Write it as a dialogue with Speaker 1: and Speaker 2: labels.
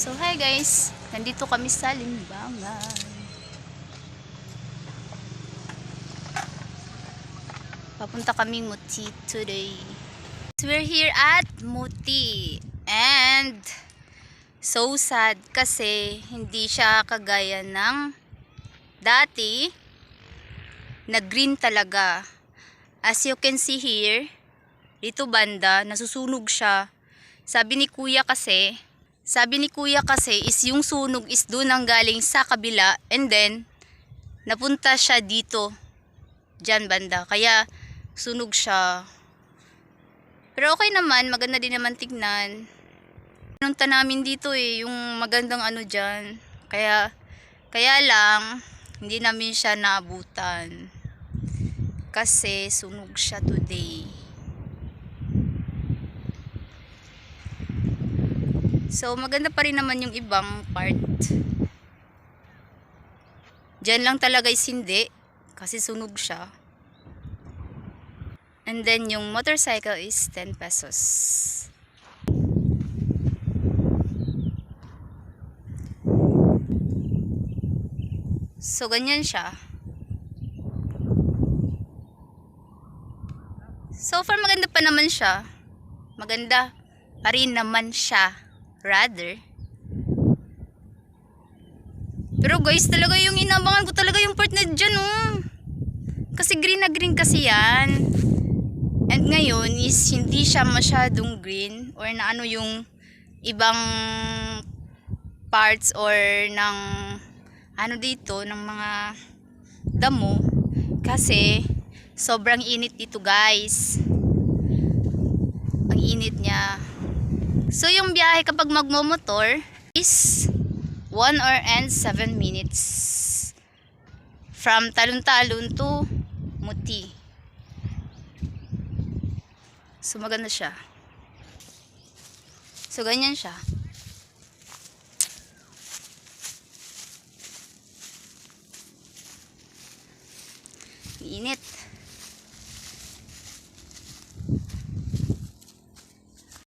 Speaker 1: So hi guys, nandito kami sa Limbangan. Papunta kaming Muti today. So we're here at Muti and so sad kasi hindi siya kagaya ng dati na green talaga. As you can see here, dito banda, nasusunog siya. Sabi ni kuya kasi, sabi ni kuya kasi is yung sunog is doon ang galing sa kabila and then napunta siya dito. Diyan banda. Kaya sunog siya. Pero okay naman, maganda din naman tignan. Pinunta namin dito eh, yung magandang ano dyan. Kaya, kaya lang, hindi namin siya naabutan. Kasi sunog siya today. So, maganda pa rin naman yung ibang part. Diyan lang talaga is hindi. Kasi sunog siya. And then, yung motorcycle is 10 pesos. So, ganyan siya. So far, maganda pa naman siya. Maganda pa rin naman siya. Rather. Pero guys, talaga yung inabangan ko talaga yung part na dyan, oh. Kasi green na green kasi yan. And ngayon is hindi siya masyadong green or na ano yung ibang parts or ng ano dito ng mga damo kasi sobrang init dito guys ang init niya so yung biyahe kapag magmomotor is 1 hour and 7 minutes from Talon-Talon to Muti. So maganda siya. So ganyan siya. Init